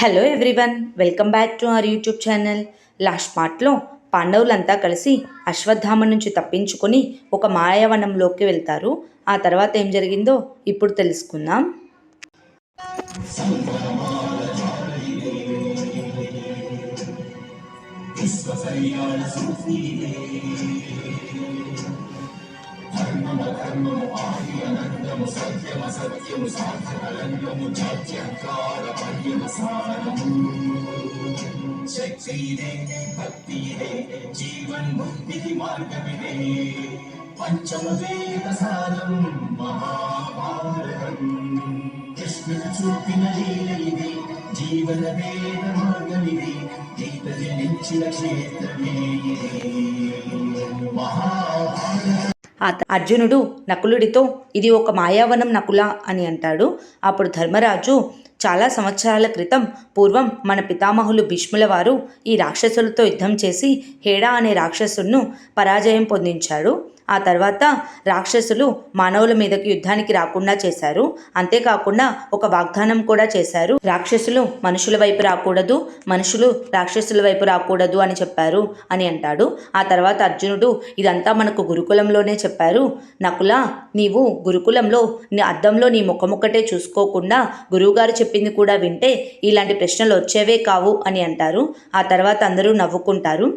Hello everyone welcome back to our YouTube channel last పార్ట్లో పాండవులంతా కలిసి అశ్వత్థామ నుంచి తప్పించుకొని ఒక మాయావనంలోకి వెళ్తారు. ఆ తర్వాత ఏం జరిగిందో ఇప్పుడు తెలుసుకుందాం. సత్యమ సత్యము సాధనము జాత్యంకార పర్యవసారము శక్తి ఇదే భక్తి ఇదే జీవన్ ముక్తికి మార్గమిదే పంచమ వేద సారం మహాభారతం కృష్ణుడు చూపిన లీల ఇది జీవన వేద మార్గమిది గీత జనించిన క్షేత్రమే. మహాభారతం అర్జునుడు నకులుడితో ఇది ఒక మాయావనం నకుల అని అంటాడు. అప్పుడు ధర్మరాజు చాలా సంవత్సరాల క్రితం పూర్వం మన పితామహులు భీష్ముల వారు ఈ రాక్షసులతో యుద్ధం చేసి హేడా అనే రాక్షసును పరాజయం పొందించాడు. ఆ తర్వాత రాక్షసులు మానవుల మీదకి యుద్ధానికి రాకుండా చేశారు. అంతేకాకుండా ఒక వాగ్దానం కూడా చేశారు. రాక్షసులు మనుషుల వైపు రాకూడదు మనుషులు రాక్షసుల వైపు రాకూడదు అని చెప్పారు అని అంటాడు. ఆ తర్వాత అర్జునుడు ఇదంతా మనకు గురుకులంలోనే చెప్పారు. నకుల నీవు గురుకులంలో నీ అద్దంలో నీ ముఖముక్కటే చూసుకోకుండా గురువుగారు చెప్పింది కూడా వింటే ఇలాంటి ప్రశ్నలు వచ్చేవే కావు అని అంటారు. ఆ తర్వాత అందరూ నవ్వుకుంటారు.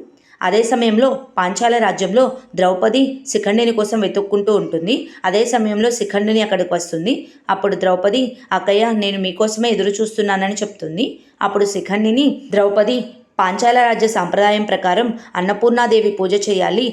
అదే సమయంలో పాంచాల రాజ్యంలో ద్రౌపది శిఖండిని కోసం వెతుక్కుంటూ ఉంటుంది. అదే సమయంలో శిఖండిని అక్కడికి వస్తుంది. అప్పుడు ద్రౌపది అక్కయ్య నేను మీకోసమే ఎదురు చూస్తున్నానని చెప్తుంది. అప్పుడు శిఖండిని ద్రౌపది పాంచాల రాజ్య సాంప్రదాయం ప్రకారం అన్నపూర్ణాదేవి పూజ చేయాలి.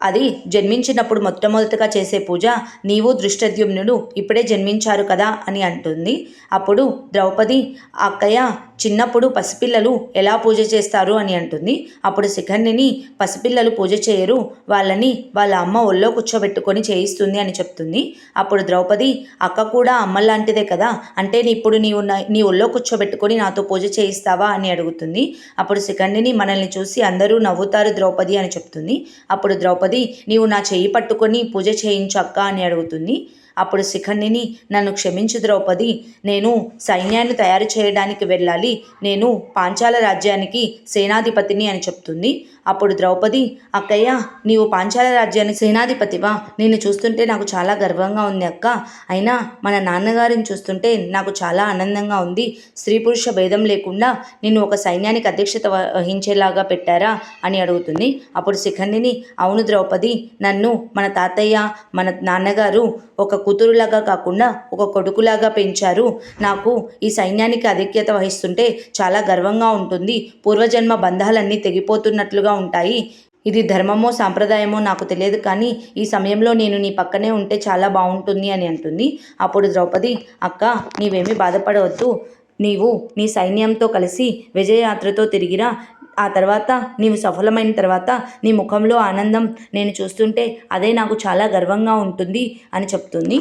అది జన్మించినప్పుడు మొట్టమొదటిగా చేసే పూజ. నీవు దృష్టద్యుమ్నుడు ఇప్పుడే జన్మించారు కదా అని అంటుంది. అప్పుడు ద్రౌపది అక్కయ్య చిన్నప్పుడు పసిపిల్లలు ఎలా పూజ చేస్తారు? అని అంటుంది. అప్పుడు శిఖండిని పసిపిల్లలు పూజ చేయరు. వాళ్ళని వాళ్ళ అమ్మ ఒళ్ళో కూర్చోబెట్టుకొని చేయిస్తుంది అని చెప్తుంది. అప్పుడు ద్రౌపది అక్క కూడా అమ్మ లాంటిదే కదా. అంటే నీ ఇప్పుడు నీవు నా- నీ ఒళ్ళో కూర్చోబెట్టుకొని నాతో పూజ చేయిస్తావా? అని అడుగుతుంది. అప్పుడు శిఖండిని మనల్ని చూసి అందరూ నవ్వుతారు ద్రౌపది అని చెప్తుంది. అప్పుడు ద్రౌపది నీవు నా చెయ్యి పట్టుకొని పూజ చేయించు అక్క అని అడుగుతుంది. అప్పుడు శిఖండిని నన్ను క్షమించు ద్రౌపది నేను సైన్యాన్ని తయారు చేయడానికి వెళ్ళాలి నేను పాంచాల రాజ్యానికి సేనాధిపతిని అని చెప్తుంది. అప్పుడు ద్రౌపది అక్కయ్య నీవు పాంచాల రాజ్యానికి సేనాధిపతివా? నిన్ను చూస్తుంటే నాకు చాలా గర్వంగా ఉంది అక్క. అయినా మన నాన్నగారిని చూస్తుంటే నాకు చాలా ఆనందంగా ఉంది. స్త్రీ పురుష భేదం లేకుండా నిన్ను ఒక సైన్యానికి అధ్యక్షత వహించేలాగా పెట్టారా? అని అడుగుతుంది. అప్పుడు శిఖండిని అవును ద్రౌపది నన్ను మన తాతయ్య మన నాన్నగారు ఒక కూతురులాగా కాకుండా ఒక కొడుకులాగా పెంచారు. నాకు ఈ సైన్యానికి అధిక్యత వహిస్తుంటే చాలా గర్వంగా ఉంటుంది. పూర్వజన్మ బంధాలన్నీ తెగిపోతున్నట్లుగా ఉంటాయి. ఇది ధర్మమో సాంప్రదాయమో నాకు తెలియదు కానీ ఈ సమయంలో నేను నీ పక్కనే ఉంటే చాలా బాగుంటుంది అని అంటుంది. అప్పుడు ద్రౌపది అక్క నీవేమీ బాధపడవద్దు. నీవు నీ సైన్యంతో కలిసి విజయయాత్రతో తిరిగిరా. ఆ తర్వాత నీవు సఫలమైన తర్వాత నీ ముఖంలో ఆనందం నేను చూస్తుంటే అదే నాకు చాలా గర్వంగా ఉంటుంది అని చెప్తుంది.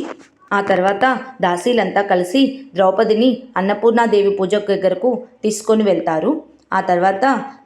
ఆ తర్వాత దాసీలంతా కలిసి ద్రౌపదిని అన్నపూర్ణాదేవి పూజ దగ్గరకు తీసుకొని వెళ్తారు. ఆ తర్వాత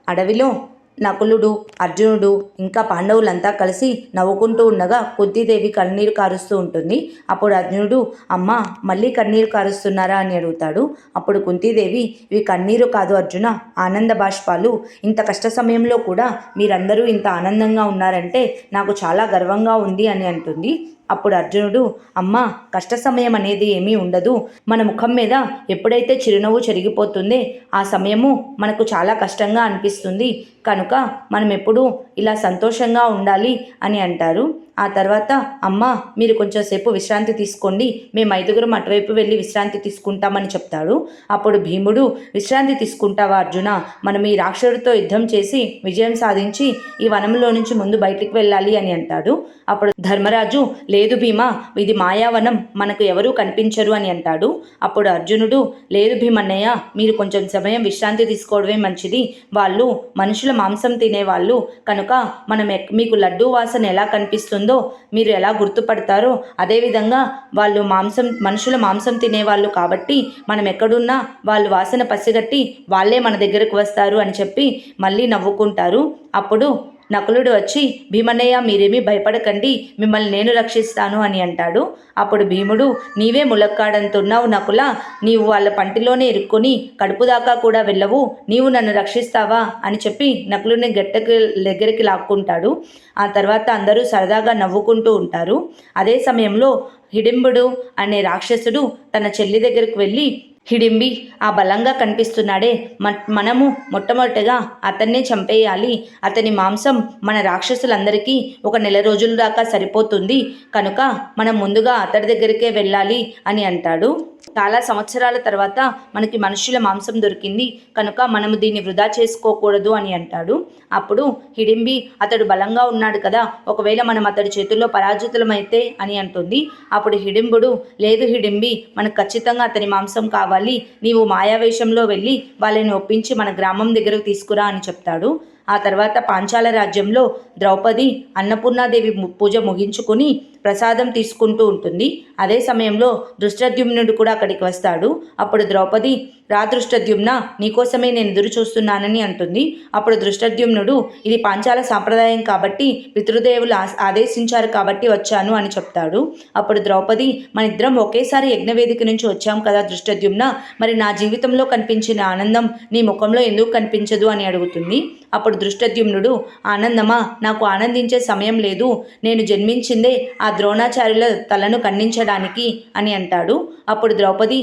అడవిలో నకులుడు అర్జునుడు ఇంకా పాండవులంతా కలిసి నవ్వుకుంటూ ఉండగా కుంతీదేవి కన్నీరు కారుస్తూ ఉంటుంది. అప్పుడు అర్జునుడు అమ్మ మళ్ళీ కన్నీరు కారుస్తున్నారా? అని అడుగుతాడు. అప్పుడు కుంతీదేవి ఇవి కన్నీరు కాదు అర్జున ఆనంద బాష్పాలు. ఇంత కష్ట సమయంలో కూడా మీరందరూ ఇంత ఆనందంగా ఉన్నారంటే నాకు చాలా గర్వంగా ఉంది అని అంటుంది. అప్పుడు అర్జునుడు అమ్మ కష్ట సమయం అనేది ఏమీ ఉండదు. మన ముఖం మీద ఎప్పుడైతే చిరునవ్వు చెరిగిపోతుందే ఆ సమయము మనకు చాలా కష్టంగా అనిపిస్తుంది. కనుక మనం ఎప్పుడూ ఇలా సంతోషంగా ఉండాలి అని అంటారు. ఆ తర్వాత అమ్మ మీరు కొంచెం సేపు విశ్రాంతి తీసుకోండి. మేము ఐదుగురం అటువైపు వెళ్ళి విశ్రాంతి తీసుకుంటామని చెప్తాడు. అప్పుడు భీముడు విశ్రాంతి తీసుకుంటావా అర్జున? మనం ఈ రాక్షసుడితో యుద్ధం చేసి విజయం సాధించి ఈ వనంలో నుంచి ముందు బయటికి వెళ్ళాలి అని అంటాడు. అప్పుడు ధర్మరాజు లేదు భీమా ఇది మాయావనం మనకు ఎవరూ కనిపించరు అని అంటాడు. అప్పుడు అర్జునుడు లేదు భీమన్నయ్య మీరు కొంచెం సమయం విశ్రాంతి తీసుకోవడమే మంచిది. వాళ్ళు మనుషుల మాంసం తినేవాళ్ళు. కనుక మనం ఎక్- మీకు లడ్డూ వాసన ఎలా కనిపిస్తుంది మీరు ఎలా గుర్తుపడతారో అదేవిధంగా వాళ్ళు మాంసం మనుషుల మాంసం తినేవాళ్ళు కాబట్టి మనం ఎక్కడున్నా వాళ్ళు వాసన పసిగట్టి వాళ్ళే మన దగ్గరకు వస్తారు అని చెప్పి మళ్ళీ నవ్వుకుంటారు. అప్పుడు నకులుడు వచ్చి భీమన్నయ్య మీరేమీ భయపడకండి మిమ్మల్ని నేను రక్షిస్తాను అని అంటాడు. అప్పుడు భీముడు నీవే ములక్కాడంతున్నావు నకుల నీవు వాళ్ళ పంటిలోనే ఇరుక్కొని కడుపు దాకా కూడా వెళ్ళవు నీవు నన్ను రక్షిస్తావా అని చెప్పి నకులుని గట్టకి దగ్గరికి లాక్కుంటాడు. ఆ తర్వాత అందరూ సరదాగా నవ్వుకుంటూ ఉంటారు. అదే సమయంలో హిడింబుడు అనే రాక్షసుడు తన చెల్లి దగ్గరికి వెళ్ళి హిడింబి ఆ బలంగా కనిపిస్తున్నాడే. మ- మనము మొట్టమొదటిగా అతన్నే చంపేయాలి. అతని మాంసం మన రాక్షసులందరికీ ఒక నెల రోజుల దాకా సరిపోతుంది. కనుక మనం ముందుగా అతడి దగ్గరికే వెళ్ళాలి అని అంటాడు. చాలా సంవత్సరాల తర్వాత మనకి మనుషుల మాంసం దొరికింది. కనుక మనము దీన్ని వృధా చేసుకోకూడదు అని అంటాడు. అప్పుడు హిడింబి అతడు బలంగా ఉన్నాడు కదా ఒకవేళ మనం అతడి చేతుల్లో పరాజితులమైతే అని అంటుంది. అప్పుడు హిడింబుడు లేదు హిడింబి మనకు ఖచ్చితంగా అతని మాంసం కావాలి. నీవు మాయావేషంలో వెళ్ళి వాళ్ళని ఒప్పించి మన గ్రామం దగ్గరకు తీసుకురా అని చెప్తాడు. ఆ తర్వాత పాంచాల రాజ్యంలో ద్రౌపది అన్నపూర్ణాదేవి పూజ ముగించుకుని ప్రసాదం తీసుకుంటూ ఉంటుంది. అదే సమయంలో దృష్టద్యుమ్నుడు కూడా అక్కడికి వస్తాడు. అప్పుడు ద్రౌపది రా దృష్టద్యుమ్న నీకోసమే నేను ఎదురు చూస్తున్నానని అంటుంది. అప్పుడు దృష్టద్యుమ్నుడు ఇది పాంచాల సాంప్రదాయం కాబట్టి పితృదేవులు ఆదేశించారు కాబట్టి వచ్చాను అని చెప్తాడు. అప్పుడు ద్రౌపది మన ఇద్దరం ఒకేసారి యజ్ఞవేదిక నుంచి వచ్చాం కదా దృష్టద్యుమ్న మరి నా జీవితంలో కనిపించిన ఆనందం నీ ముఖంలో ఎందుకు కనిపించదు అని అడుగుతుంది. అప్పుడు దృష్టద్యుమ్నుడు ఆనందమా నాకు ఆనందించే సమయం లేదు నేను జన్మించిందే ఆ ద్రోణాచార్యుల తలను ఖండించడానికి అని అంటాడు. అప్పుడు ద్రౌపది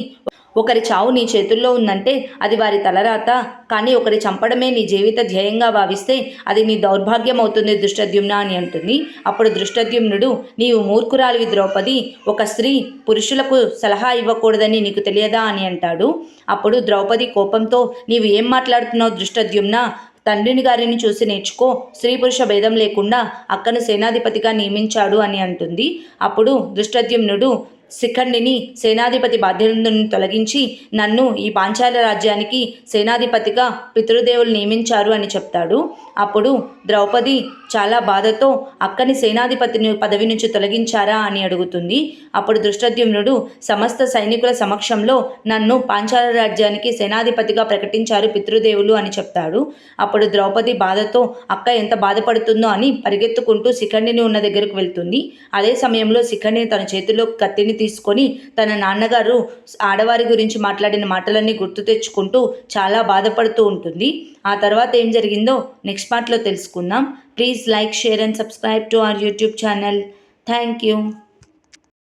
ఒకరి చావు నీ చేతుల్లో ఉందంటే అది వారి తలరాత కానీ ఒకరి చంపడమే నీ జీవిత ధ్యేయంగా భావిస్తే అది నీ దౌర్భాగ్యం అవుతుంది దృష్టద్యుమ్న అని అంటుంది. అప్పుడు దృష్టద్యుమ్నుడు నీవు మూర్ఖురాలివి ద్రౌపది ఒక స్త్రీ పురుషులకు సలహా ఇవ్వకూడదని నీకు తెలియదా అని అంటాడు. అప్పుడు ద్రౌపది కోపంతో నీవు ఏం మాట్లాడుతున్నావు దృష్టద్యుమ్న? తండ్రిని గారిని చూసి నేర్చుకో స్త్రీ పురుష భేదం లేకుండా అక్కను సేనాధిపతిగా నియమించాడు అని అంటుంది. అప్పుడు దృష్టద్యుమ్నుడు శిఖండిని సేనాధిపతి బాధ్యతను తొలగించి నన్ను ఈ పాంచాల రాజ్యానికి సేనాధిపతిగా పితృదేవులు నియమించారు అని చెప్తాడు. అప్పుడు ద్రౌపది చాలా బాధతో అక్కని సేనాధిపతిని పదవి నుంచి తొలగించారా అని అడుగుతుంది. అప్పుడు దృష్టద్యుమ్నుడు సమస్త సైనికుల సమక్షంలో నన్ను పాంచాల రాజ్యానికి సేనాధిపతిగా ప్రకటించారు పితృదేవులు అని చెప్తాడు. అప్పుడు ద్రౌపది బాధతో అక్క ఎంత బాధపడుతుందో అని పరిగెత్తుకుంటూ శిఖండిని ఉన్న దగ్గరకు వెళ్తుంది. అదే సమయంలో శిఖండిని తన చేతిలో కత్తిని తీసుకొని తన నాన్నగారు ఆడవారి గురించి మాట్లాడిన మాటలన్నీ గుర్తు తెచ్చుకుంటూ చాలా బాధపడుతూ ఉంటుంది. ఆ తర్వాత ఏం జరిగిందో నెక్స్ట్ పార్ట్లో తెలుసుకుందాం. Please like share and subscribe to our YouTube channel. Thank you.